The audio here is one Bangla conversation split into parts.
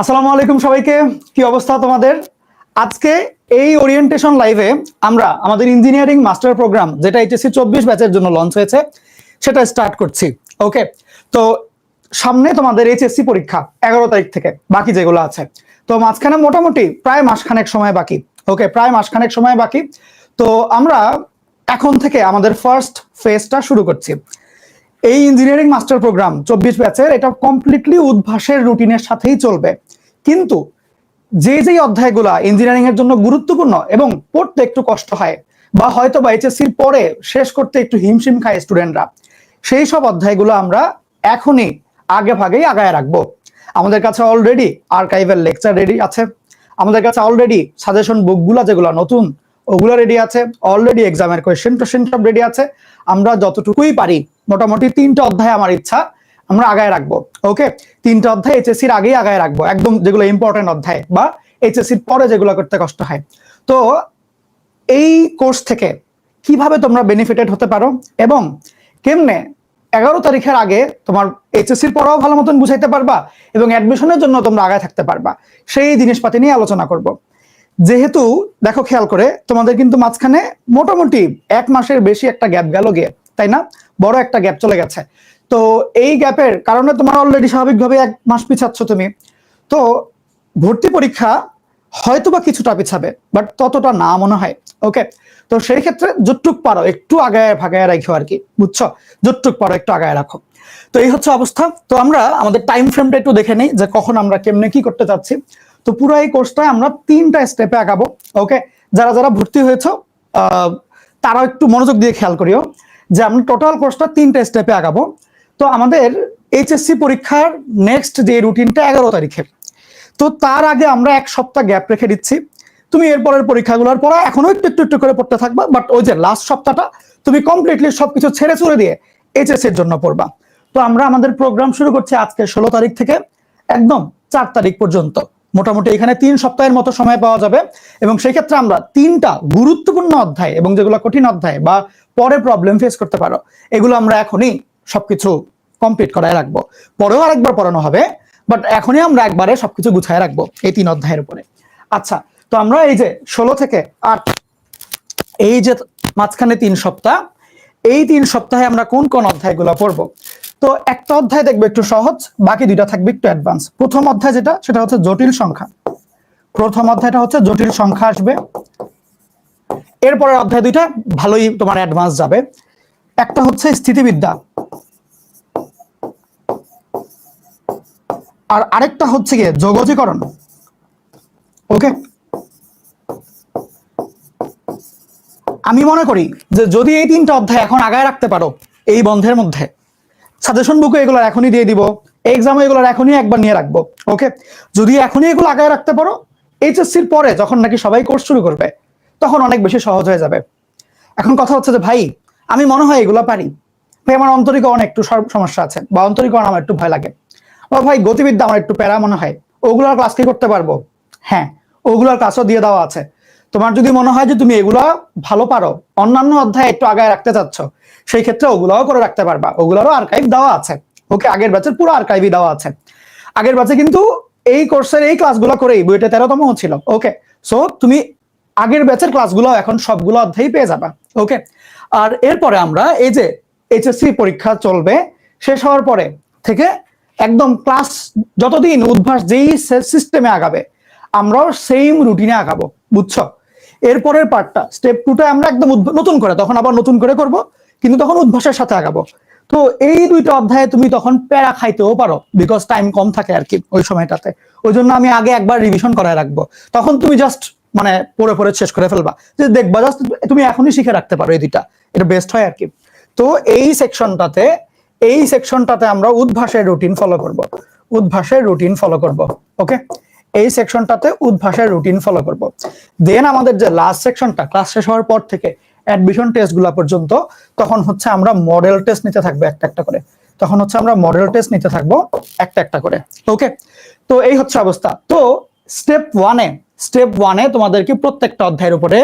আসসালামু আলাইকুম সবাইকে। কি অবস্থা তোমাদের? আজকে এই ওরিয়েন্টেশন লাইভে আমরা আমাদের ইঞ্জিনিয়ারিং মাস্টার প্রোগ্রাম যেটা এইচএসসি চব্বিশ ব্যাচের জন্য লঞ্চ হয়েছে, সেটা স্টার্ট করছি। ওকে তো সামনে তোমাদের এইচএসসি পরীক্ষা, এগারো তারিখ থেকে বাকি যেগুলো আছে। তো মাঝখানে মোটামুটি প্রায় মাসখানেক সময় বাকি। ওকে প্রায় মাসখানেক সময় বাকি। তো আমরা এখন থেকে আমাদের ফার্স্ট ফেজটা শুরু করছি। এই ইঞ্জিনিয়ারিং মাস্টার প্রোগ্রাম চব্বিশ ব্যাচের এটা কমপ্লিটলি উদ্ভাসের রুটিনের সাথেই চলবে। কিন্তু যে যেই অধ্যায়গুলা ইঞ্জিনিয়ারিং এর জন্য গুরুত্বপূর্ণ এবং পড়তে একটু কষ্ট হয়, বা হয়তো বা এইচএসসির পরে শেষ করতে একটু হিমশিম খায় স্টুডেন্টরা সেই সব অধ্যায়গুলো আমরা এখনই আগে ভাগেই আগায় রাখব। আমাদের কাছে অলরেডি আর্কাইভের লেকচার রেডি আছে। আমাদের কাছে অলরেডি সাজেশন বুকগুলো যেগুলো নতুন, ওগুলো রেডি আছে। অলরেডি এক্সামের কোয়েশ্চেন টোশ্চেন সব রেডি আছে। আমরা যতটুকুই পারি মোটামুটি তিনটা অধ্যায় আমার ইচ্ছা, আমরা আগায় রাখব ওকে তিনটা অধ্যায় এইচএসসির আগেই আগায় রাখব, একদম যেগুলো ইম্পর্টেন্ট অধ্যায় বা এইচএসসির পরে যেগুলো করতে কষ্ট হয়। তো এই কোর্স থেকে কীভাবে তোমরা বেনিফিটেড হতে পারো এবং কেমনে এগারো তারিখের আগে তোমার এইচএসসির পড়াও ভালো মতন বুঝাইতে পারবা এবং অ্যাডমিশনের জন্য তোমরা আগায় থাকতে পারবা, সেই জিনিসপাতি নিয়ে আলোচনা করব। যেহেতু, দেখো খেয়াল করে, তোমাদের কিন্তু মাঝখানে মোটামুটি এক মাসের বেশি একটা গ্যাপ গেল গিয়ে। তাই না? বড় একটা গ্যাপ চলে গেছে। তো এই গ্যাপের কারণে তোমার অলরেডি স্বাভাবিকভাবে এক মাস পিছাচ্ছ তুমি। তো ভর্তি পরীক্ষা হয়তো বা কিছুটা পিছাবে বাট ততটা না মনে হয়। ওকে তো সেই ক্ষেত্রে যতটুক পারো, একটু আগায় ভাগায় রাখো আর কি, বুঝছ? যতটুক পারো একটু আগায় রাখো। তো এই হচ্ছে অবস্থা। তো আমরা আমাদের টাইম ফ্রেমটা একটু দেখে নিই যে কখন আমরা কেমনে কি করতে চাচ্ছি। তো পুরো এই কোর্সটায় আমরা তিনটা স্টেপে আগাবো। ওকে যারা যারা ভর্তি হয়েছ তারা একটু মনোযোগ দিয়ে খেয়াল করিও। যে আমরা টোটাল কোর্সটা তিনটা স্টেপে আগাবো। তো আমাদের এইচএসসি পরীক্ষার নেক্সট যে রুটিনটা এগারো তারিখে তো তার আগে আমরা এক সপ্তাহ গ্যাপ রেখে দিচ্ছি। তুমি এরপরের পরীক্ষাগুলোর পড়া এখনও একটু একটু একটু করে পড়তে থাকবা বাট ওই যে লাস্ট সপ্তাহটা তুমি কমপ্লিটলি সবকিছু ছেড়ে চলে দিয়ে এইচএসসি এর জন্য পড়বা। তো আমরা আমাদের প্রোগ্রাম শুরু করছি আজকে ষোলো তারিখ থেকে, একদম চার তারিখ পর্যন্ত। মোটামুটি এখানে তিন সপ্তাহের মতো সময় পাওয়া যাবে এবং সেই ক্ষেত্রে আমরা তিনটা গুরুত্বপূর্ণ অধ্যায় এবং যেগুলো কঠিন অধ্যায় বা পরে প্রবলেম ফেস করতে পারো। এগুলো আমরা এখনই সবকিছু কমপ্লিট করায় রাখব। পরেও আরেকবার পড়ানো হবে বাট এখনই আমরা একবারে সবকিছু গুছায় রাখব এই তিন অধ্যায়ের উপরে। আচ্ছা তো আমরা এই যে ষোলো থেকে আট, এই যে মাঝখানে তিন সপ্তাহ, এই তিন সপ্তাহে আমরা কোন কোন অধ্যায়গুলো পড়ব? তো একটা অধ্যায় দেখবে একটু সহজ, বাকি দুইটা থাকবে একটু অ্যাডভান্স প্রথম অধ্যায় যেটা, সেটা হচ্ছে জটিল সংখ্যা। প্রথম অধ্যায়টা হচ্ছে জটিল সংখ্যা আসবে। এরপরের অধ্যায় দুইটা ভালোই তোমার অ্যাডভান্স যাবে। একটা হচ্ছে স্থিতিবিদ্যা। আর আরেকটা হচ্ছে গিয়ে যোগজীকরণ। ওকে আমি মনে করি যে যদি এই তিনটা অধ্যায় এখন আগায় রাখতে পারো, এই বন্ধের মধ্যে সাজেশন বুকে এগুলো এখনই দিয়ে দিব এক্সামে এগুলো এখনই একবার নিয়ে রাখব ওকে যদি এখনই এগুলো আগায় রাখতে পারো এইচএসসির পরে যখন নাকি সবাই কোর্স শুরু করবে তখন অনেক বেশি সহজ হয়ে যাবে। এখন কথা হচ্ছে যে, ভাই, আমি মনে হয় এগুলো পারি। ভাই, আমার অন্তরিকরণ একটু সমস্যা আছে বা অন্তরিকরণ আমার একটু ভয় লাগে। বা ভাই, গতিবিদ্যা আমার একটু প্যারা মনে হয়। ওগুলোর ক্লাস কি করতে পারব? হ্যাঁ ওগুলোর ক্লাসও দিয়ে দেওয়া আছে। তোমার যদি মনে হয় যে, তুমি এগুলো ভালো পারো, অন্যান্য অধ্যায় একটু আগায় রাখতে চাচ্ছ, সেই ক্ষেত্রে ওগুলোও করে রাখতে পারবা। ওগুলোরও আর্কাইভ দেওয়া আছে। ওকে, আগের ব্যাচের পুরো আর্কাইভই দেওয়া আছে। আগের ব্যাচে কিন্তু এই কোর্সের এই ক্লাসগুলো করেই বইটা তেরোতম ছিল। ওকে সো তুমি আগের ব্যাচের ক্লাসগুলো এখন সবগুলো অধ্যায় পেয়ে যাবা ওকে আর এরপরে আমরা এই যে এইচএসসি পরীক্ষা চলবে, শেষ হওয়ার পরে থেকে একদম ক্লাস যতদিন উদ্ভাস যেই সিস্টেমে আগাবে, আমরাও সেম রুটিনে আগাবো, বুঝছ? এরপরের পার্টটা স্টেপ টুটা আমরা একদম নতুন করে, তখন আবার নতুন করে করব, কিন্তু তখন উদ্ভাসের সাথে আগাবো। তো এই দুইটা অধ্যায়ে তুমি তখন প্যারা খাইতেও পারো বিকজ টাইম কম থাকে আর কি ওই সময়টাতে। ওই জন্য আমি আগে একবার রিভিশন করায় রাখব। তখন তুমি জাস্ট মানে পড়ে পরে শেষ করে ফেলবা। যে দেখবা জাস্ট তুমি এখনই শিখে রাখতে পারো এই দুইটা। এটা বেস্ট হয় আর কি। তো এই সেকশনটাতে এই সেকশনটাতে আমরা উদ্ভাসের রুটিন ফলো করব। উদ্ভাসের রুটিন ফলো করব ওকে এই সেকশনটাতে উদ্ভাসের রুটিন ফলো করব। দেন আমাদের যে লাস্ট সেকশনটা ক্লাস শেষ হওয়ার পর থেকে অ্যাডমিশন টেস্টগুলো পর্যন্ত, তখন হচ্ছে আমরা মডেল টেস্ট নিতে থাকব একটা একটা করে। তখন হচ্ছে আমরা মডেল টেস্ট নিতে থাকব একটা একটা করে ওকে তো এই হচ্ছে অবস্থা। তো স্টেপ ওয়ানে স্টেপ ওয়ানে তোমাদেরকে প্রত্যেকটা অধ্যায়ের উপরে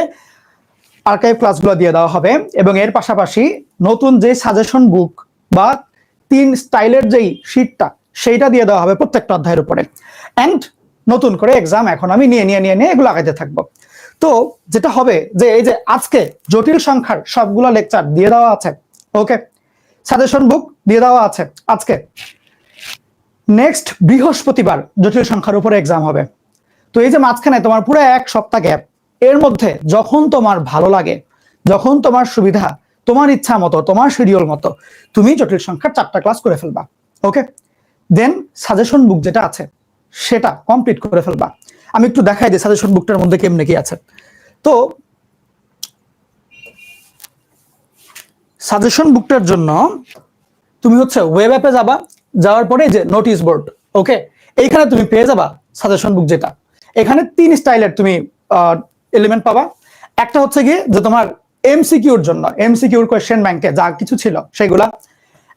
আর্কাইভ ক্লাসগুলো দিয়ে দেওয়া হবে এবং এর পাশাপাশি নতুন যে সাজেশন বুক বা তিন স্টাইলের যেই শিটটা সেইটা দিয়ে দেওয়া হবে প্রত্যেকটা অধ্যায়ের উপরে। অ্যান্ড নতুন করে এক্সাম এখন আমি নিয়ে নিয়ে নিয়ে নিয়ে এগুলো আগাইতে থাকব। তো যেটা হবে যে এই যে আজকে জটিল সংখ্যার সবগুলো লেকচার দিয়ে দেওয়া আছে ওকে সাজেশন বুক দিয়ে দেওয়া আছে আজকে। নেক্সট বৃহস্পতিবার জটিল সংখ্যার উপরে এক্সাম হবে। তো এই যে মাঝখানে তোমার পুরো এক সপ্তাহ গ্যাপ এর মধ্যে যখন তোমার ভালো লাগে, যখন তোমার সুবিধা, তোমার ইচ্ছা মতো, তোমার শিডিউল মতো, তুমি জটিল সংখ্যার চারটা ক্লাস করে ফেলবা ওকে দেন সাজেশন বুক যেটা আছে, সেটা কমপ্লিট করে ফেলবা। আমি একটু দেখাই দিই সাজেশন বুকটার মধ্যে কেমনে কি আছে। তো সাজেশন বুকটার জন্য তুমি হচ্ছে ওয়েব অ্যাপে যাবা, যাওয়ার পরে যে নোটিশ বোর্ড ওকে এইখানে তুমি পেয়ে যাবা সাজেশন বুক যেটা। এখানে তিন স্টাইলের তুমি এলিমেন্ট পাবা। একটা হচ্ছে গিয়ে যে তোমার এমসিকিউর জন্য এমসিকিউর কোয়েশ্চেন ব্যাংকে যা কিছু ছিল সেগুলা।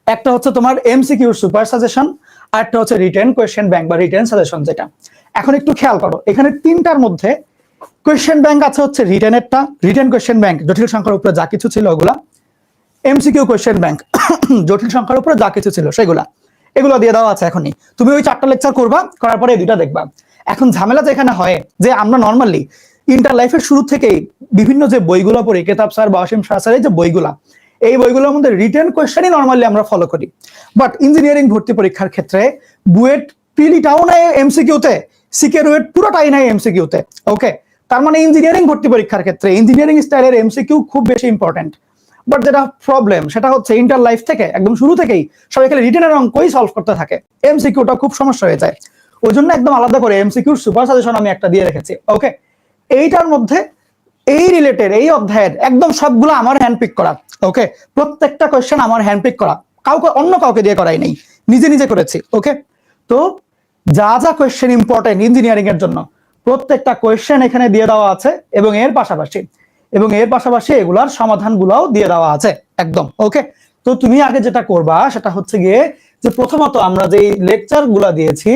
একটা হচ্ছে তোমার এমসিকিউর সুপার সাজেশন আর একটা হচ্ছে রিটেন কোয়েশ্চেন ব্যাংক বা রিটেন সাজেশন যেটা। এখন একটু খেয়াল করো, এখানে তিনটার মধ্যে কোয়েশ্চেন ব্যাংক আছে হচ্ছে রিটেনেরটা রিটেন কোয়েশ্চেন ব্যাংক জটিল সংখ্যার উপরে যা কিছু ছিল ওগুলা। এমসিকিউ কোয়েশ্চেন ব্যাংক জটিল সংখ্যার উপরে যা কিছু ছিল সেগুলা। এগুলো দিয়ে দেওয়া আছে এখনই। তুমি ওই চারটা লেকচার করবা, করার পরে এই দুইটা দেখবা। এখন ঝামেলা যেখানে হয় যে আমরা নর্মালি ইন্টার লাইফের শুরু থেকেই বিভিন্ন যে বইগুলো পড়ি, কেতাব স্যার বা অসীম শাহ যে বইগুলা, এই বইগুলোর মধ্যে রিটেন কোয়েশ্চেনই নর্মালি আমরা ফলো করি। বাট ইঞ্জিনিয়ারিং ভর্তি পরীক্ষার ক্ষেত্রে বুয়েট প্রিলিটাও নেয় এমসিকিউতে, সিকে রুয়েট পুরোটাই নেয় এমসিকিউতে ওকে তার মানে ইঞ্জিনিয়ারিং ভর্তি পরীক্ষার ক্ষেত্রে ইঞ্জিনিয়ারিং স্টাইলের এমসিকিউ খুব বেশি ইম্পর্টেন্ট বাট যেটা প্রবলেম সেটা হচ্ছে ইন্টার লাইফ থেকে, একদম শুরু থেকেই সবাই খালি রিটেনের অঙ্কই সলভ করতে থাকে। এমসিকিউটা খুব সমস্যা হয়ে যায়। ওই জন্য একদম আলাদা করে এমসিকিউর সুপার সাজেশন আমি একটা দিয়ে রেখেছি ওকে এইটার মধ্যে এই রিলেটেড এই অধ্যায়ের একদম সবগুলো আমার হ্যান্ড পিক করা ওকে প্রত্যেকটা কোয়েশ্চেন আমার হ্যান্ড পিক করা, কাউকে, অন্য কাউকে দিয়ে করাই নেই, নিজে নিজে করেছি ওকে তো যা যা কোয়েশ্চেন ইম্পর্টেন্ট ইঞ্জিনিয়ারিং এর জন্য, প্রত্যেকটা কোয়েশ্চেন এখানে দিয়ে দেওয়া আছে এবং এর পাশাপাশি, এবং এর পাশাপাশি এগুলার সমাধানগুলোও দিয়ে দেওয়া আছে, একদম ওকে তো তুমি আগে যেটা করবা সেটা হচ্ছে গিয়ে যে প্রথমত আমরা যে লেকচারগুলা দিয়েছি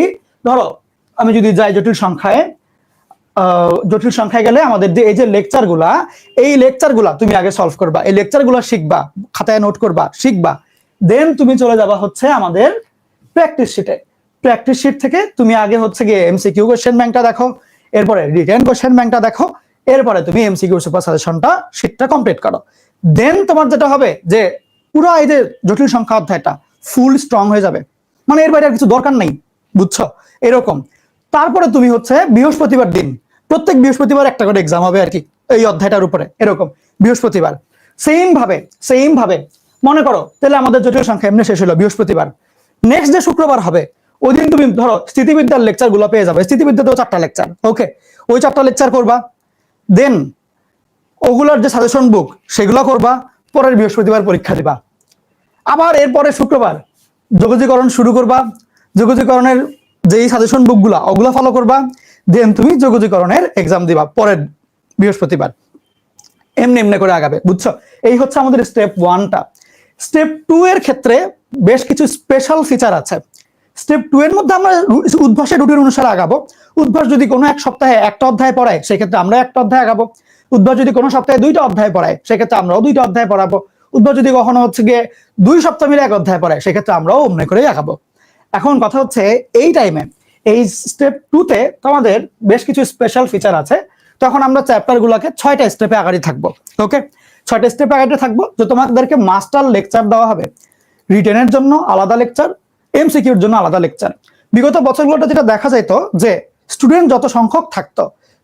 ধরো, আমি যদি যাই জটিল সংখ্যায় জটিল সংখ্যায় গেলে আমাদের যে এই যে লেকচারগুলা, এই লেকচারগুলা তুমি আগে সলভ করবা, এই লেকচারগুলা শিখবা, খাতায় নোট করবা, শিখবা। দেন তুমি চলে যাবা হচ্ছে আমাদের প্র্যাকটিস শিটে প্র্যাকটিস শিট থেকে তুমি আগে হচ্ছে গিয়ে এমসিকিউ কোশ্চেন ব্যাংকটা দেখো, এরপরে রিটার্ন কোশ্চেন ব্যাংকটা দেখো, এরপরে তুমি এমসিকিউ সুপার সাজেশনটা শিটটা কমপ্লিট করো। দেন তোমার যেটা হবে যে, পুরো এই যে জটিল সংখ্যা অধ্যায়টা ফুল স্ট্রং হয়ে যাবে। মানে এর বাইরে আর কিছু দরকার নেই। বুঝছ? এরকম। তারপরে তুমি হচ্ছে বৃহস্পতিবার দিন, প্রত্যেক বৃহস্পতিবার একটা করে এক্সাম হবে আর কি, এই অধ্যায়টার উপরে, এরকম, বৃহস্পতিবার। সেম ভাবে সেম ভাবে, মনে করো, তাহলে আমাদের জটিল সংখ্যা এমনি শেষ হলো, বৃহস্পতিবার। নেক্সট যে শুক্রবার হবে, ওই দিন তুমি ধরো স্থিতিবিদ্যার লেকচারগুলো পেয়ে যাবে, স্থিতিবিদ্যাতেও চারটা লেকচার ওকে ওই চারটা লেকচার করবা দেন ওগুলোর যে সাজেশন বুক সেগুলো করবা, পরের বৃহস্পতিবার পরীক্ষা দিবা। আবার এরপরে শুক্রবার যোগাযোগকরণ শুরু করবা যোগাযোগকরণের যেই সাজেশন বুকগুলা ওগুলো ফলো করবা দেন তুমি যোগাযোগকরণের এক্সাম দিবা পরের বৃহস্পতিবার। এমনি এমনি করে আগাবে, বুঝছ? এই হচ্ছে আমাদের স্টেপ ওয়ানটা স্টেপ টু এর ক্ষেত্রে বেশ কিছু স্পেশাল ফিচার আছে। স্টেপ টু এর মধ্যে আমরা উদ্ভাসের রুটিন অনুসারে আগাবো। উদ্ভাস যদি কোনো এক সপ্তাহে একটা অধ্যায় পড়ায়, সেক্ষেত্রে আমরা একটা অধ্যায় আগাবো। উদ্ভাস যদি কোনো সপ্তাহে দুইটা অধ্যায় পড়ায়, সেক্ষেত্রে আমরাও দুইটা অধ্যায় পড়াবো। উদ্ভাস যদি কখনো হচ্ছে গিয়ে দুই সপ্তাহ মিলে এক অধ্যায় পড়ায়, সেক্ষেত্রে আমরাও অমনি করেই আগাবো। এখন কথা হচ্ছে এই টাইমে এই স্টেপ টুতে তোমাদের বেশ কিছু স্পেশাল ফিচার আছে। তখন আমরা চ্যাপ্টার গুলাকে ছয়টা স্টেপে আগাড়ি থাকব ওকে ছয়টা স্টেপে আগাড়ি থাকব যে তোমাদেরকে মাস্টার লেকচার দেওয়া হবে। রিটেনের জন্য আলাদা লেকচার এমসিকিউর জন্য আলাদা লেকচার বিগত বছরগুলোতে যেটা দেখা যেত যে স্টুডেন্ট যত সংখ্যক থাকতো,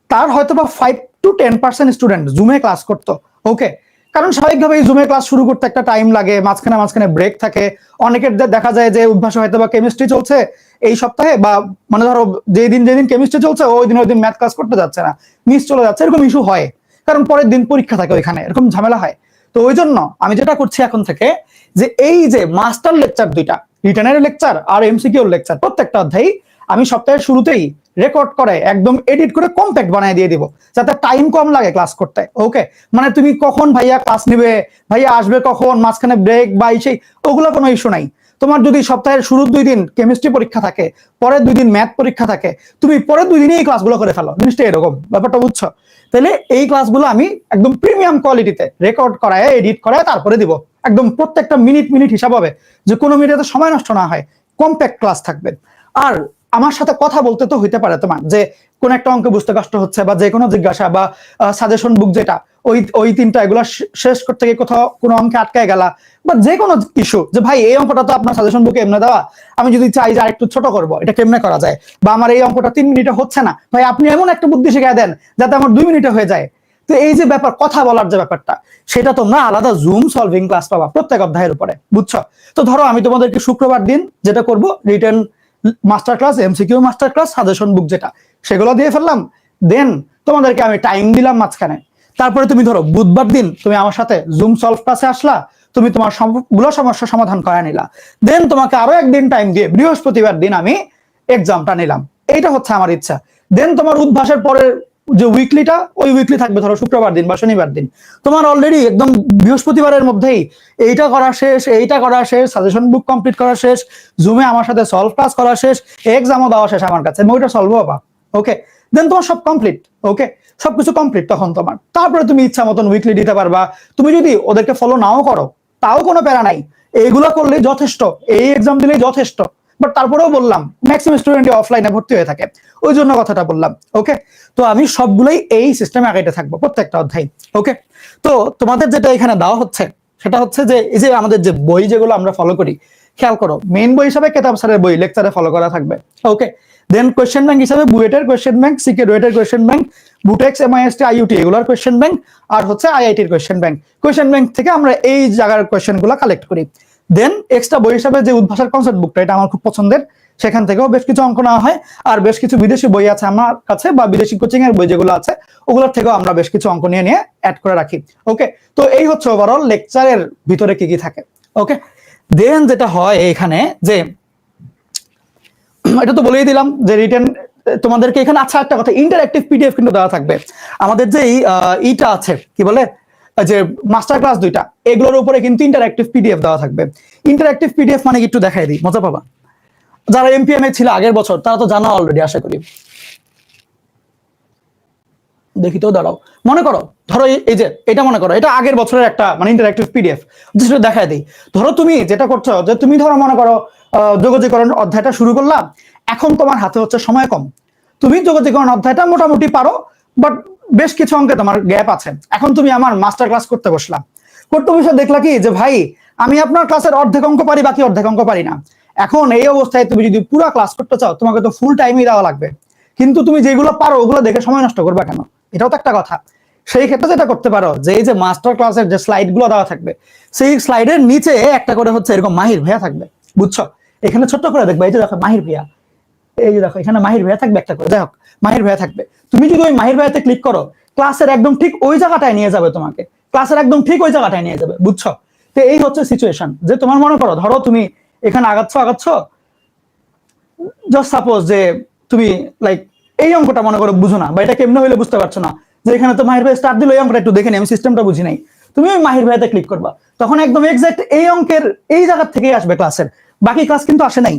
তার হয়তো বা five to ten percent student জুমে class করতো ওকে কারণ স্বাভাবিকভাবে জুমে ক্লাস শুরু করতে একটা টাইম লাগে, মাঝখানে মাঝখানে ব্রেক থাকে। অনেকের দেখা যায় যে অভ্যাস হয়তো বা কেমিস্ট্রি চলছে এই সপ্তাহে বা মানে ধরো যেদিন যেদিন কেমিস্ট্রি চলছে, ওই দিন ওই দিন ম্যাথ ক্লাস করতে যাচ্ছে না মিস চলে যাচ্ছে, এরকম ইস্যু হয়। কারণ পরের দিন পরীক্ষা থাকে ওইখানে, এরকম ঝামেলা হয়। তো ওই জন্য আমি যেটা করছি এখন থেকে যে এই যে মাস্টার লেকচার দুইটা রিটার্নের লেকচার আর এমসিকিউর লেকচার প্রত্যেকটা অধ্যায় আমি সপ্তাহের শুরুতেই রেকর্ড করে, একদম এডিট করে কম্প্যাক্ট বানিয়ে দিয়ে দিব, যাতে টাইম কম লাগে ক্লাস করতে ওকে মানে তুমি কখন ভাইয়া ক্লাস নেবে, ভাইয়া আসবে কখন, মাঝখানে ব্রেক বা সেই, ওগুলো কোনো ইস্যু নাই। তোমার যদি সপ্তাহের শুরুর দুই দিন কেমিস্ট্রি পরীক্ষা থাকে, পরের দুই দিন ম্যাথ পরীক্ষা থাকে, তুমি পরের দুই দিনই ক্লাসগুলো করে ফেলো, জিনিসটা এরকম, ব্যাপারটা বুঝছ? তাহলে এই ক্লাসগুলো আমি একদম প্রিমিয়াম কোয়ালিটিতে রেকর্ড করায় এডিট করায়, তারপরে দিব। একদম প্রত্যেকটা মিনিট মিনিট হিসাব হবে, যে কোনো মিনিটে সময় নষ্ট না হয় কম্প্যাক্ট ক্লাস থাকবে। আর আমার সাথে কথা বলতে তো হইতে পারে তোমার, যে কোন একটা অঙ্কে বুঝতে কষ্ট হচ্ছে বা যে কোনো জিজ্ঞাসা বা সাজেশন বুক যেটা, ওই ওই তিনটা এগুলো শেষ করতে গিয়ে কোথাও কোনো অঙ্কে আটকায় গেলা, বা যে কোনো ইস্যু যে ভাই এই অঙ্কটা তো আপনার সাজেশন বুকে এমনি দেওয়া, আমি যদি চাই যে আরেকটু ছোট করব, এটা কেমনে করা যায়? বা আমার এই অঙ্কটা তিন মিনিটে হচ্ছে না, ভাই আপনি এমন একটা বুদ্ধি শিখাই দেন, যাতে আমার দুই মিনিটে হয়ে যায়। তো এই যে ব্যাপার, কথা বলার যে ব্যাপারটা, সেটা তোমরা আলাদা জুম সলভিং ক্লাস পাবা প্রত্যেক অধ্যায়ের উপরে, বুঝছ? তো ধরো আমি তোমাদেরকে শুক্রবার দিন যেটা করব written master class MCQ master class suggestion book যেটা, সেগুলো দিয়ে ফেললাম। দেন তোমাদেরকে আমি টাইম দিলাম মাঝখানে। তারপরে তুমি ধরো, বুধবার দিন তুমি আমার সাথে জুম সলভ ক্লাসে আসলা, তুমি তোমার সবগুলো সমস্যা সমাধান করে নিলা। দেন তোমাকে আরও একদিন টাইম দিয়ে বৃহস্পতিবার দিন আমি এক্সামটা নিলাম। এইটা হচ্ছে আমার ইচ্ছা। দেন তোমার উদ্ভাসের পরের যে উইকলিটা ওই উইকলি থাকবে ধরো শুক্রবার দিন বা শনিবার দিন। তোমার অলরেডি একদম বৃহস্পতিবারের মধ্যেই এইটা করা শেষ, এইটা করা শেষ সাজেশন বুক কমপ্লিট করা শেষ জুমে আমার সাথে সলভ ক্লাস করা শেষ এক্সামও দেওয়া শেষ আমার কাছে ওইটা সলভ হবা ওকে দেন তোমার সব কমপ্লিট ওকে সবকিছু কমপ্লিট তখন তোমার। তারপরে তুমি ইচ্ছা মতন উইকলি দিতে পারবা। তুমি যদি ওদেরকে ফলো নাও করো, তাও কোনো প্যারা নাই। এইগুলো করলে যথেষ্ট, এই এক্সাম দিলেই যথেষ্ট। বাট তারপরেও বললাম ম্যাক্সিমাম স্টুডেন্ট অফলাইনে ভর্তি হয়ে থাকে। ওই জন্য কথাটা বললাম ওকে তো আমি সবগুলোই এই সিস্টেমে আগাইতে থাকব, প্রত্যেকটা অধ্যায় ওকে তো তোমাদের যেটা এখানে দেওয়া হচ্ছে, সেটা হচ্ছে যে, এই যে আমাদের যে বই যেগুলো আমরা ফলো করি, খেয়াল করো মেইন বই হিসাবে কেতাব স্যারের বই লেকচারে ফলো করা থাকবে ওকে দেন কোয়েশ্চেন ব্যাংক হিসাবে বুয়েটের কোয়েশ্চেন ব্যাংক সিকে রুয়েটের question bank BUTEX MIST IUT এগুলোর কোয়েশ্চেন ব্যাংক আর হচ্ছে আইআইটির কোয়েশ্চেন ব্যাংক কোয়েশ্চেন ব্যাংক থেকে আমরা এই জায়গার কোয়েশ্চেনগুলো কালেক্ট করি। দেন এক্সট্রা বই হিসাবে যে উদ্ভাষার কনসেপ্ট বুকটা এটা আমার খুব পছন্দের, সেখান থেকেও বেশ কিছু অঙ্ক নেওয়া হয়। আর বেশ কিছু বিদেশি বই আছে আমার কাছে, বা বিদেশি কোচিং এর বই যেগুলো আছে, ওগুলোর থেকেও আমরা বেশ কিছু অঙ্ক নিয়ে নিয়ে অ্যাড করে রাখি। ওকে তো এই হচ্ছে ওভারঅল লেকচারের ভিতরে কি কি থাকে? ওকে দেন যেটা হয় এখানে যে, এটা তো বলেই দিলাম যে রিটেন তোমাদেরকে এখানে আচ্ছা একটা কথা ইন্টারঅ্যাক্টিভ পিডিএফ কিন্তু দেওয়া থাকবে। আমাদের যে ইটা আছে, কি বলে? যে মাস্টার ক্লাস দুইটা, এগুলোর উপরে কিন্তু ইন্টারঅ্যাক্টিভ পিডিএফ দেওয়া থাকবে। ইন্টারঅ্যাক্টিভ পিডিএফ মানে একটু দেখাই দিই, মজা পাবা। যারা এমপিএম এ ছিল আগের বছর, তারা তো জানা অলরেডি আশা করি। দেখি তো, দাঁড়াও। মনে করো, ধরো এই যে, এটা মনে করো, এটা আগের বছরের একটা মানে ইন্টারঅ্যাক্টিভ পিডিএফ যেটা দেখায় দিই। ধরো তুমি যেটা করছ, যে তুমি ধরো মনে করো যোগাযোগকরণ অধ্যায়টা শুরু করলাম এখন তোমার হাতে হচ্ছে সময় কম। তুমি যোগাযোগকরণ অধ্যায়টা মোটামুটি পারো বাট বেশ কিছু অঙ্কে তোমার গ্যাপ আছে। এখন তুমি আমার মাস্টার ক্লাস করতে বসলাম করতে বসে দেখলা কি যে ভাই, আমি আপনার ক্লাসের অর্ধেক অঙ্ক পারি, বাকি অর্ধেক অঙ্ক পারি না। এখন এই অবস্থায় তুমি যদি পুরো ক্লাস করতে চাও, তোমাকে তো ফুল টাইমই দেওয়া লাগবে। কিন্তু তুমি যেগুলো পারো, ওগুলো দেখে সময় নষ্ট করবে কেন? এটাও তো একটা কথা। সেই ক্ষেত্রে যেটা করতে পারো, যে এই যে মাস্টার ক্লাসের যে স্লাইডগুলো দেওয়া থাকবে, সেই স্লাইডের নিচে একটা করে হচ্ছে এরকম মাহির ভাইয়া থাকবে। বুঝছ? এখানে ছোট্ট করে দেখবে, এই যে দেখো মাহির ভাইয়া। এই যে দেখো, এখানে মাহির ভাইয়া থাকবে একটা করে হোক, মাহির ভাইয়া থাকবে। তুমি যদি ওই মাহির ভাইয়াতে ক্লিক করো ক্লাসের একদম ঠিক ওই জায়গাটায় নিয়ে যাবে তোমাকে। ক্লাসের একদম ঠিক ওই জায়গাটায় নিয়ে যাবে, বুঝছ? তো এই হচ্ছে সিচুয়েশন যে তোমার মনে করো, ধরো তুমি এখানে আগাচ্ছ আগাচ্ছ জাস্ট সাপোজ যে তুমি লাইক এই অঙ্কটা মনে করো বুঝো না, বা এটা কেমনে হইলে বুঝতে পারছ না, যে এখানে তো মাহির ভাই স্টার্ট দিল, এই অঙ্কটা একটু দেখে নি, আমি সিস্টেমটা বুঝি নাই। তুমি ওই মাহির ভাইতে ক্লিক করবা। তখন একদম এক্সাক্ট এই অঙ্কের, এই জায়গা থেকেই আসবে ক্লাসের বাকি ক্লাস কিন্তু আসে নাই।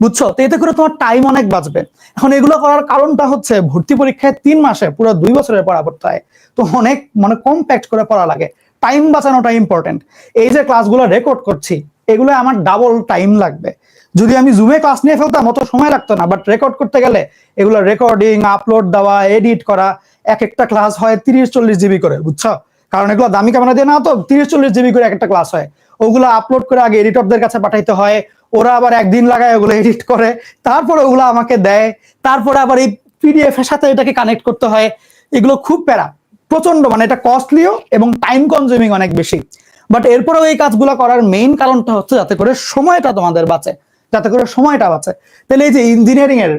বুঝছ? তো এতে করে তোমার টাইম অনেক বাঁচবে। এখন এগুলো করার কারণটা হচ্ছে ভর্তি পরীক্ষায় তিন মাসে পুরো দুই বছরের পড়া পড়তে হয় তো অনেক মানে কম্প্যাক্ট করে পড়া লাগে। টাইম বাঁচানোটা ইম্পর্টেন্ট এই যে ক্লাসগুলো রেকর্ড করছি, এগুলো আমার ডাবল টাইম লাগবে। যদি আমি জুমে ক্লাস নিয়ে ফেলতাম, অত সময় লাগতো না। বাট রেকর্ড করতে গেলে এগুলো রেকর্ডিং আপলোড দেওয়া এডিট করা, এক একটা ক্লাস হয় তিরিশ, চল্লিশ জিবি করে, বুঝছ? কারণ এগুলো দামি ক্যামেরা দিয়ে না, তো তিরিশ, চল্লিশ জিবি করে এক একটা ক্লাস হয়। ওগুলো আপলোড করে আগে এডিটরদের কাছে পাঠাইতে হয়। ওরা আবার একদিন লাগায় ওগুলো এডিট করে, তারপরে ওগুলো আমাকে দেয়, তারপরে আবার এই পিডিএফ এর সাথে এটাকে কানেক্ট করতে হয়। এগুলো খুব প্যারা প্রচণ্ড মানে এটা কস্টলিও এবং টাইম কনজিউমিং অনেক বেশি। বাট এরপরেও এই কাজগুলো করার মেইন কারণটা হচ্ছে যাতে করে সময়টা তোমাদের বাঁচে, যাতে করে সময়টা বাঁচে। তাহলে এই যে ইঞ্জিনিয়ারিং এর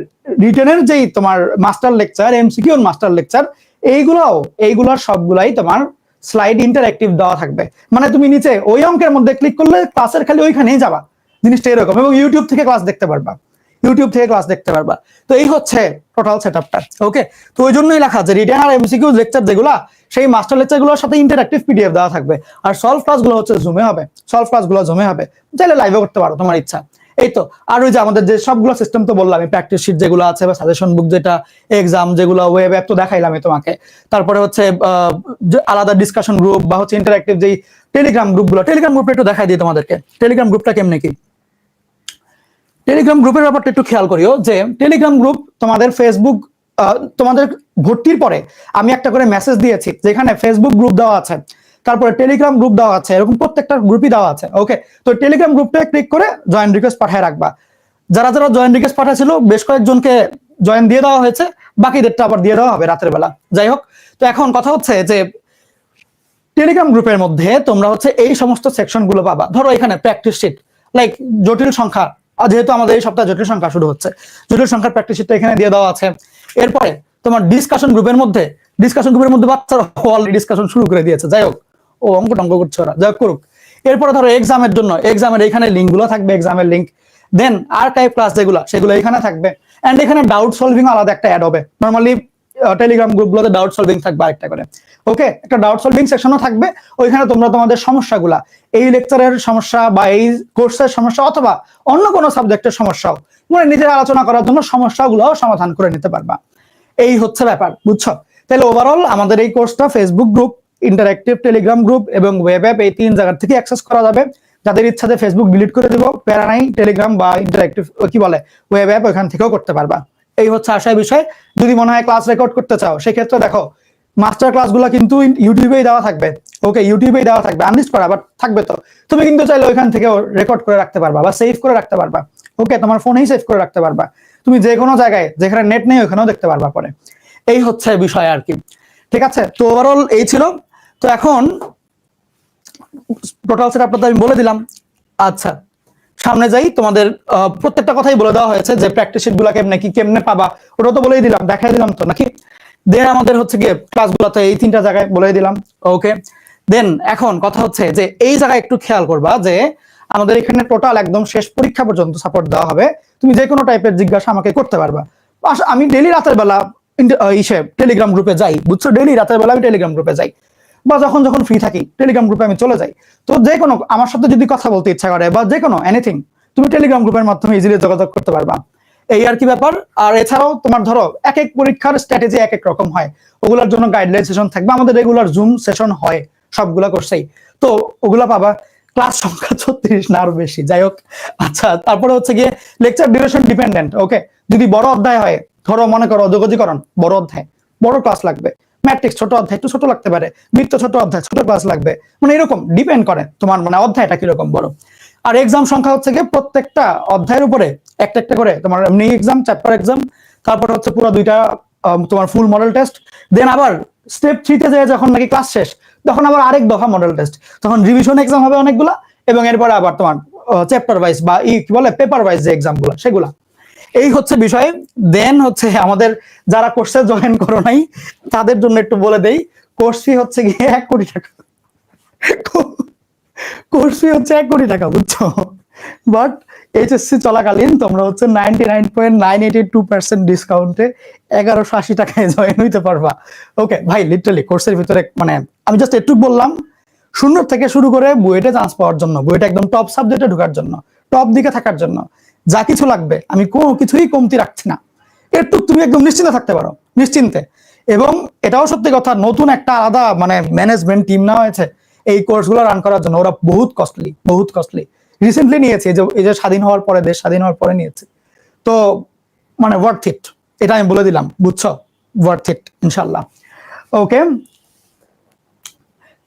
রিটেনের যেই তোমার মাস্টার লেকচার এমসিকিউর মাস্টার লেকচার এইগুলাও, এইগুলার সবগুলাই তোমার স্লাইড ইন্টারঅ্যাক্টিভ দেওয়া থাকবে। মানে তুমি নিচে ওই অঙ্কের মধ্যে ক্লিক করলে ক্লাসের খালি ওইখানেই যাবা। জিনিসটা এরকম এবং ইউটিউব থেকে ক্লাস দেখতে পারবা। ইউটিউব থেকে ক্লাস দেখতে পারবা। তো এই হচ্ছে টোটাল সেট আপটা ওকে তো ওই জন্যই লেখা আছে রিটেন আর এমসিকিউ লেকচার যেগুলো, সেই মাস্টার লেকচারগুলোর সাথে ইন্টারঅ্যাক্টিভ পিডিএফ দেওয়া থাকবে। আর সলভ ক্লাসগুলো হচ্ছে জুমে হবে। সলভ ক্লাসগুলো জুমে হবে। চাইলে লাইভে করতে পারো, তোমার ইচ্ছা। এই তো, আর ওই যে আমাদের যে সবগুলো সিস্টেম তো বললাম প্র্যাকটিস শিট যেগুলো আছে বা সাজেশন বুক যেটা এক্সাম যেগুলো ওয়েব অ্যাপ তো দেখাইলাম তোমাকে। তারপরে হচ্ছে আলাদা ডিসকাশন গ্রুপ বা হচ্ছে ইন্টারঅ্যাক্টিভ যেই টেলিগ্রাম গ্রুপগুলো টেলিগ্রাম গ্রুপটা একটু দেখাই দিই তোমাদেরকে। টেলিগ্রাম গ্রুপটা কেমনে কি? টেলিগ্রাম গ্রুপের ব্যাপারটা একটু খেয়াল করিও যে টেলিগ্রাম গ্রুপ তোমাদের ফেসবুক তোমাদের ভর্তির পরে আমি একটা করে মেসেজ দিয়েছি, যেখানে ফেসবুক গ্রুপ দেওয়া আছে। তারপরে টেলিগ্রাম গ্রুপ দেওয়া আছে, এরকম প্রত্যেকটা গ্রুপই দেওয়া আছে ওকে তো টেলিগ্রাম গ্রুপটা ক্লিক করে জয়েন রিকোয়েস্ট পাঠিয়ে রাখবা। যারা যারা জয়েন রিকোয়েস্ট পাঠাছিল বেশ কয়েকজনকে জয়েন দিয়ে দেওয়া হয়েছে, বাকিদেরটা আবার দিয়ে দেওয়া হবে রাতের বেলা। যাই হোক, তো এখন কথা হচ্ছে যে টেলিগ্রাম গ্রুপের মধ্যে তোমরা হচ্ছে এই সমস্ত সেকশনগুলো পাবা। ধরো এখানে প্র্যাকটিস শিট লাইক জটিল সংখ্যা যেহেতু আমাদের এই সপ্তাহে জটিল সংখ্যা শুরু হচ্ছে, জটিল সংখ্যার প্র্যাকটিস শিটটা এখানে দিয়ে দেওয়া আছে। এরপরে তোমার ডিসকাশন গ্রুপের মধ্যে ডিসকাশন গ্রুপের মধ্যে বাচ্চারা অলরেডি ডিসকাশন শুরু করে দিয়েছে। যাই হোক, ও অঙ্ক টঙ্ক করছে ওরা, যাই হোক করুক। এরপরে ধরো এক্সামের জন্য এক্সামের এখানে লিঙ্কগুলো থাকবে এক্সামের লিঙ্ক দেন আর টাইপ ক্লাস যেগুলো, সেগুলো এখানে থাকবে। এন্ড এখানে ডাউট সলভিং আলাদা একটা অ্যাড হবে। নর্মালি টেলিগ্রাম গ্রুপগুলোতে ডাউট সলভিং থাকবে আরেকটা করে। ওকে একটা ডাউট সলভিং সেকশনও থাকবে। ওইখানে তোমরা তোমাদের সমস্যাগুলা, এই লেকচারের সমস্যা বা এই কোর্সের সমস্যা অথবা অন্য কোনো সাবজেক্টের সমস্যাও মানে নিজের আলোচনা করার জন্য সমস্যাগুলো সমাধান করে নিতে পারবা। এই হচ্ছে ব্যাপার, বুঝছ? তাহলে ওভারঅল আমাদের এই কোর্সটা Facebook group interactive Telegram group এবং ওয়েব অ্যাপ এই তিন জায়গার থেকে অ্যাক্সেস করা যাবে। যাদের ইচ্ছাতে ফেসবুক ডিলিট করে দেবো, প্যারা নাই টেলিগ্রাম বা ইন্টারেক্টিভ কি বলে ওয়েব অ্যাপ ওইখান থেকেও করতে পারবা। এই হচ্ছে আশায় বিষয়। যদি মনে হয় ক্লাস রেকর্ড করতে চাও, সেক্ষেত্রে দেখো মাস্টার ক্লাসগুলো কিন্তু ইউটিউবেই দেওয়া থাকবে। ওকে ইউটিউবেই দেওয়া থাকবে। আনলিস্ট করা বাট থাকবে তো। তুমি কিন্তু চাইলে ওইখান থেকেও রেকর্ড করে রাখতে পারবা বা সেভ করে রাখতে পারবা। ওকে তোমার ফোনেই সেভ করে রাখতে পারবা। তুমি যে কোনো জায়গায়, যেখানে নেট নেই ওখানেও দেখতে পারবা পরে। এই হচ্ছে বিষয় আর কি। ঠিক আছে? তো ওভারঅল এই ছিল। তো এখন টোটাল সেট আপনাদের আমি বলে দিলাম। আচ্ছা সামনে যাই। তোমাদের প্রত্যেকটা কথাই বলে দেওয়া হয়েছে যে প্র্যাকটিস শিটগুলা কেমনে, কি কেমনে পাবা, ওটা তো বলেই দিলাম, দেখাই দিলাম তো, নাকি? দেন আমাদের হচ্ছে গিয়ে ক্লাসগুলোতে এই তিনটা জায়গায় বলে দিলাম। ওকে দেন এখন কথা হচ্ছে যে এই জায়গায় একটু খেয়াল করবা যে আমাদের এখানে টোটাল একদম শেষ পরীক্ষা পর্যন্ত সাপোর্ট দেওয়া হবে। তুমি যে কোনো টাইপের জিজ্ঞাসা আমাকে করতে পারবা। আমি ডেলি রাতের বেলা ইসে টেলিগ্রাম গ্রুপে যাই, বুঝছ? ডেলি রাতের বেলা আমি টেলিগ্রাম গ্রুপে যাই। বা যখন যখন ফ্রি থাকি টেলিগ্রাম গ্রুপে আমি চলে যাই। তো যে কোনো আমার সাথে যদি কথা বলতে ইচ্ছা করে বা যে কোনো এনিথিং তুমি টেলিগ্রাম গ্রুপের মাধ্যমে ইজিলি যোগাযোগ করতে পারবা। এই আর কি ব্যাপার? আর এছাড়াও তোমার ধরো এক এক পরীক্ষার স্ট্র্যাটেজি এক এক রকম হয়। ওগুলোর জন্য গাইডলাইন সেশন থাকবে। আমাদের রেগুলার জুম সেশন হয় সবগুলা করছেই তো ওগুলা পাবা। ক্লাস সংখ্যা ছত্রিশ না আরও বেশি। যাই হোক আচ্ছা তারপরে হচ্ছে গিয়ে লেকচার ডিউরেশন ডিপেন্ডেন্ট ওকে যদি বড় অধ্যায় হয়, ধরো মনে করো যোগাযোগকরণ বড় অধ্যায়, বড় ক্লাস লাগবে। ম্যাট্রিক্স ছোট অধ্যায়, একটু ছোট লাগতে পারে। বৃত্ত ছোট অধ্যায়, ছোট ক্লাস লাগবে। মানে এরকম ডিপেন্ড করে তোমার মানে অধ্যায়টা কীরকম বড়। আর এক্সাম সংখ্যা হচ্ছে গিয়ে প্রত্যেকটা অধ্যায়ের উপরে একটা একটা করে। তোমার এমনি এক্সাম চ্যাপ্টার এক্সাম তারপর হচ্ছে পুরো দুইটা তোমার ফুল মডেল টেস্ট দেন আবার স্টেপ থ্রিতে যায় যখন নাকি ক্লাস শেষ, তখন আবার আরেক দফা মডেল টেস্ট তখন রিভিশন এক্সাম হবে অনেকগুলা, এবং এরপরে আবার তোমার চ্যাপ্টার ওয়াইজ বা ই, কি বলে পেপার ওয়াইজ যে এক্সামগুলো সেগুলা। এই হচ্ছে বিষয়। দেন হচ্ছে আমাদের যারা কোর্সে জয়েন করো নাই, তাদের জন্য একটু বলে দেই কোর্স ফি হচ্ছে গিয়ে এক কোটি টাকা। কোর্স ফি হচ্ছে এক কোটি টাকা, বুঝছ? বাট এইচএসসি চলাকালীন তোমরা হচ্ছে ninety nine point nine eighty two percent ডিসকাউন্টে এগারোশো আশি টাকায় জয়েন হইতে পারবা। ওকে ভাই লিটারালি কোর্সের ভিতরে মানে আমি জাস্ট একটু বললাম, শূন্য থেকে শুরু করে বুয়েটে চান্স পাওয়ার জন্য বুয়েটে একদম টপ সাবজেক্টে ঢোকার জন্য টপ দিকে থাকার জন্য, যা কিছু লাগবে, আমি কোনো কিছুই কমতি রাখছি না। একটু তুমি একদম নিশ্চিন্তে থাকতে পারো, নিশ্চিন্তে। এবং এটাও সত্যি কথা, নতুন একটা আলাদা মানে ম্যানেজমেন্ট টিম নেওয়া হয়েছে, এই কোর্সগুলো রান করার জন্য, ওরা বহুত কস্টলি বহুত কস্টলি রিসেন্টলি নিয়েছে, এই যে স্বাধীন হওয়ার পরে, দেশ স্বাধীন হওয়ার পরে নিয়েছে। তো মানে ওয়ার্থ ইট এটা আমি বলে দিলাম, বুঝছ? ওয়ার্থ ইট ইনশাল্লাহ ওকে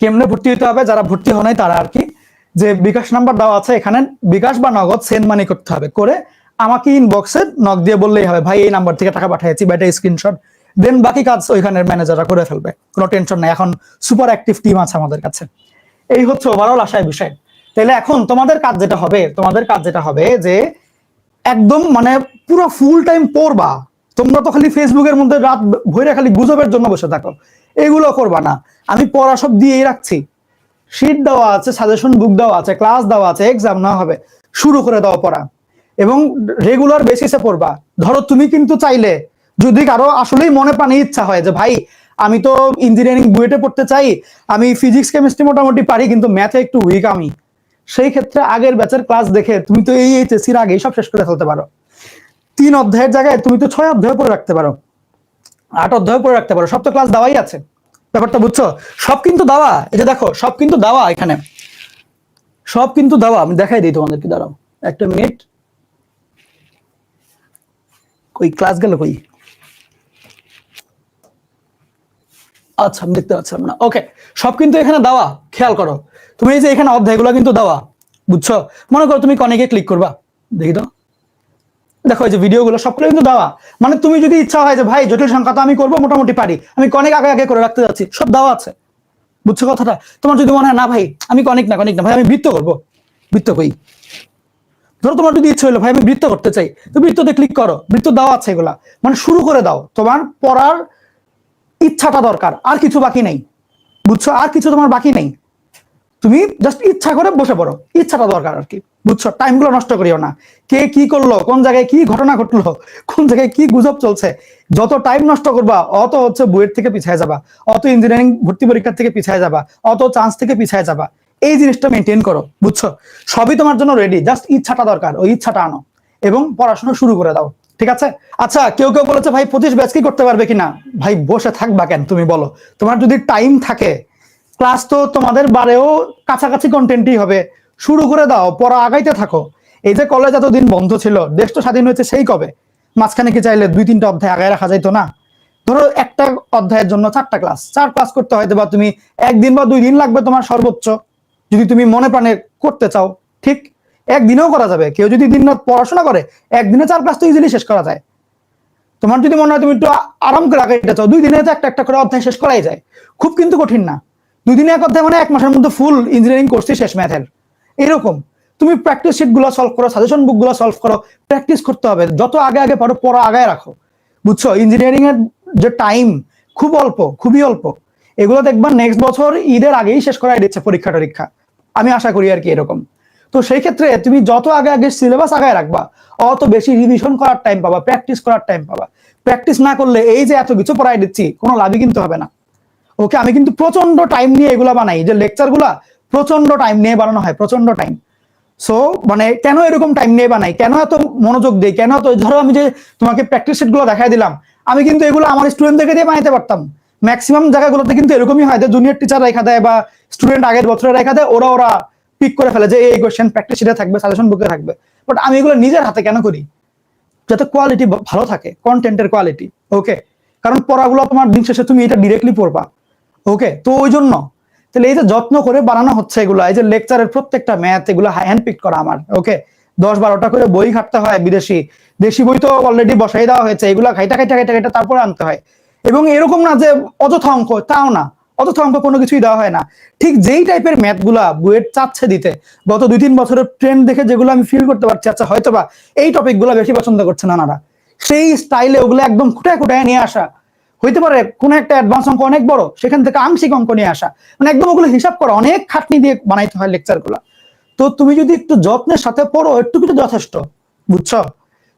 কেমনে ভর্তি হতে হবে? যারা ভর্তি হয় নাই, তারা আর কি, যে বিকাশ নাম্বার দেওয়া আছে এখানে, বিকাশ বা নগদ সেন্ড মানি করতে হবে। করে আমাকে ইনবক্সে নক দিয়ে বললেই হবে, ভাই, এই নাম্বার থেকে টাকা পাঠিয়েছি বা এটা স্ক্রিনশট দেন বাকি কাজ ওইখানের ম্যানেজাররা করে ফেলবে। কোনো টেনশন নাই, এখন সুপার অ্যাক্টিভ টিম আছে আমাদের কাছে। এই হচ্ছে ওভারঅল আশায় বিষয়। তাহলে এখন তোমাদের কাজ যেটা হবে, তোমাদের কাজ যেটা হবে যে একদম মানে পুরো ফুল টাইম পড়বা তোমরা তো খালি ফেসবুকের মধ্যে রাত ভৈরা খালি গুজবের জন্য বসে থাকো। এগুলো করবা না। আমি পড়া সব দিয়েই রাখছি। শিট দেওয়া আছে সাজেশন বুক দেওয়া আছে ক্লাস দেওয়া আছে এক্সাম না হবে। শুরু করে দেওয়া পড়া। এবং রেগুলার বেসিসে পড়বা। ধরো তুমি কিন্তু চাইলে, যদি কারও আসলেই মনে পানি ইচ্ছা হয় যে, ভাই, আমি তো ইঞ্জিনিয়ারিং বুয়েটে পড়তে চাই, আমি ফিজিক্স কেমিস্ট্রি মোটামুটি পারি, কিন্তু ম্যাথে একটু উইক আমি। সেই ক্ষেত্রে আগের ব্যাচের ক্লাস দেখে তুমি তো এই এইচএসির আগেই সব শেষ করে ফেলতে পারো। তিন অধ্যায়ের জায়গায় তুমি তো ছয় অধ্যায় পড়ে রাখতে পারো। আট অধ্যায় পড়ে রাখতে পারো। সব তো ক্লাস দেওয়াই আছে। ব্যাপারটা বুঝছ? সব কিন্তু দেওয়া। যে দেখো, সব কিন্তু দেওয়া এখানে। সব কিন্তু দেওয়া। আমি দেখাই দিই তোমাদেরকে, দাঁড়াও। একটা মিনিট কই ক্লাস গেল কই? আচ্ছা আমি দেখতে পাচ্ছিলাম না। ওকে সব কিন্তু এখানে দেওয়া। খেয়াল করো। তুমি এই যে এখানে অধ্যায়গুলো কিন্তু দেওয়া বুঝছ? মনে করো তুমি কনেকে ক্লিক করবা, দেখি তো। দেখো এই যে ভিডিওগুলো সবগুলো কিন্তু দেওয়া মানে তুমি যদি ইচ্ছা হয় যে, ভাই, জটিল সংখ্যা তো আমি করব, মোটামুটি পারি। আমি কনেক আগে আগে করে রাখতে যাচ্ছি। সব দেওয়া আছে। বুঝছ কথাটা? তোমার যদি মনে হয়, না ভাই, আমি কনেক না কনেক না, ভাই, আমি বৃত্ত করব, বৃত্ত কই ধরো তোমার যদি ইচ্ছে হলো, ভাই, আমি বৃত্ত করতে চাই। তো বৃত্ততে ক্লিক করো। বৃত্ত দেওয়া আছে এগুলা। মানে শুরু করে দাও। তোমার পড়ার ইচ্ছাটা দরকার। আর কিছু বাকি নেই। বুঝছ? আর কিছু তোমার বাকি নেই। তুমি জাস্ট ইচ্ছা করে বসে পড়ো। ইচ্ছাটা দরকার আর কি। বুঝছ? টাইমগুলো নষ্ট করিও না। কে কি করল? কোন জায়গায় কি ঘটনা ঘটলো? কোন জায়গায় কি গুজব চলছে? যত টাইম নষ্ট করবা, অত হচ্ছে বুয়েট থেকে পিছিয়ে যাবা। অত ইঞ্জিনিয়ারিং ভর্তি পরীক্ষার থেকে পিছিয়ে যাবা। অত চান্স থেকে পিছিয়ে যাবা। এই জিনিসটা মেনটেন করো, বুঝছ? সবই তোমার জন্য রেডি জাস্ট ইচ্ছাটা দরকার, ওই ইচ্ছাটা আনো। এবং পড়াশোনা শুরু করে দাও, ঠিক আছে? আচ্ছা কেউ কেউ বলেছে, ভাই, পঁচিশ ব্যাচ কি করতে পারবে কিনা? ভাই, বসে থাকবা কেন? তুমি বলো। তোমার যদি টাইম থাকে ক্লাস তো তোমাদের বারেও কাছাকাছি কন্টেন্টই হবে। শুরু করে দাও, পড়া আগাইতে থাকো। এই যে কলেজ এতদিন বন্ধ ছিল, দেশ তো স্বাধীন হয়েছে সেই কবে? মাঝখানে কি চাইলে দুই তিনটা অধ্যায় আগায় রাখা যাইতো না? ধরো একটা অধ্যায়ের জন্য চারটা ক্লাস চার ক্লাস করতে হয়তো বা তুমি একদিন বা দুই দিন লাগবে তোমার সর্বোচ্চ। যদি তুমি মনে প্রাণে করতে চাও, ঠিক? একদিনেও করা যাবে। কেউ যদি দিন রাত পড়াশোনা করে, একদিনে চার ক্লাস তো ইজিলি শেষ করা যায়। তোমার যদি মনে হয় তুমি একটু আরাম করে আগাইতে চাও, দুই দিনে তো একটা একটা করে অধ্যায় শেষ করাই যায়। খুব কিন্তু কঠিন না। দুই দিনে এক অধ্যায় মানে এক মাসের মধ্যে ফুল ইঞ্জিনিয়ারিং কোর্সই শেষ ম্যাথের এরকম। তুমি প্র্যাকটিস শিটগুলো সলভ করো সাজেশন বুকগুলো সলভ করো প্র্যাকটিস করতে হবে। যত আগে আগে পারো পড়া, আগায় রাখো। বুঝছ? ইঞ্জিনিয়ারিং এর যে টাইম খুব অল্প, খুবই অল্প। এগুলো দেখবা নেক্সট বছর ঈদের আগেই শেষ করাই দিচ্ছে পরীক্ষা টরীক্ষা। আমি আশা করি আর কি এরকম। তো সেই ক্ষেত্রে তুমি যত আগে আগে সিলেবাস আগায় রাখবা, অত বেশি রিভিশন করার টাইম পাবা প্র্যাকটিস করার টাইম পাবা। প্র্যাকটিস না করলে এই যে এত কিছু পড়াই দিচ্ছি, কোনো লাভই কিন্তু হবে না। ওকে আমি কিন্তু প্রচণ্ড টাইম নিয়ে এগুলা বানাই। যে লেকচারগুলা প্রচণ্ড টাইম নিয়ে বানানো হয় প্রচণ্ড টাইম সো মানে কেন এরকম টাইম নিয়ে বানাই? কেন এত মনোযোগ দিই? কেন এত ধরো আমি যে তোমাকে প্র্যাকটিস সেটগুলো দেখাই দিলাম, আমি কিন্তু এগুলো আমার স্টুডেন্টদেরকে দিয়ে বানাইতে পারতাম। ম্যাক্সিমাম জায়গাগুলোতে কিন্তু এরকমই হয় যে জুনিয়র টিচার রেখা দেয় বা স্টুডেন্ট আগের বছরে রেখা দেয়, ওরা ওরা পিক করে ফেলে যে এই কোয়েশ্চেন প্র্যাকটিস শিটে থাকবে সাজেশন বুকে থাকবে। বাট আমি এগুলো নিজের হাতে কেন করি? যাতে কোয়ালিটি ভালো থাকে কন্টেন্টের কোয়ালিটি ওকে কারণ পড়াগুলো তোমার দিন শেষে তুমি এটা ডিরেক্টলি পড়বা। ওকে তো ওই জন্য তাহলে এই যে যত্ন করে বানানো হচ্ছে এগুলো, এই যে লেকচারের প্রত্যেকটা ম্যাথ এগুলো হ্যান্ড পিক করা আমার ওকে দশ বারোটা করে বই ঘাটতে হয় বিদেশি, দেশি বই তো অলরেডি বসাই দেওয়া হয়েছে, এগুলো খাইটা খাইটা খাইটা খাইটা তারপরে আনতে হয়। এবং এরকম না যে অযথা অঙ্ক, তাও না, অযথা অঙ্ক কোনো কিছুই দেওয়া হয় না। ঠিক যেই টাইপের ম্যাথগুলা বুয়েট চাচ্ছে দিতে, গত দুই তিন বছরের ট্রেন্ড দেখে যেগুলো আমি ফিল করতে পারছি আচ্ছা হয়তো বা এই টপিকগুলা বেশি পছন্দ করছে না নারা সেই স্টাইলে ওগুলো একদম খুঁটায় খুঁটায় নিয়ে আসা। হইতে পারে কোন একটা অ্যাডভান্স অঙ্ক অনেক বড়, সেখান থেকে আংশিক অঙ্ক নিয়ে আসা। মানে একদম ওগুলো হিসাব করা, অনেক খাটনি দিয়ে বানাইতে হয় লেকচারগুলা। তো তুমি যদি একটু যত্নের সাথে পড়ো, একটু কিন্তু যথেষ্ট, বুঝছ?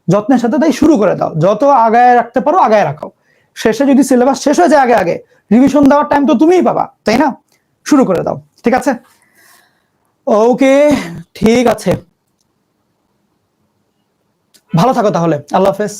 যত্নের সাথে তাই শুরু করে দাও। যত আগায় রাখতে পারো, আগায় রাখো শেষে যদি সিলেবাস শেষ হয়ে যায় আগে আগে রিভিশন দেওয়ার টাইম তো তুমিই পাবা, তাই না? শুরু করে দাও, ঠিক আছে? ওকে, ঠিক আছে। ভালো থাকো তাহলে, আল্লাহ হাফেজ।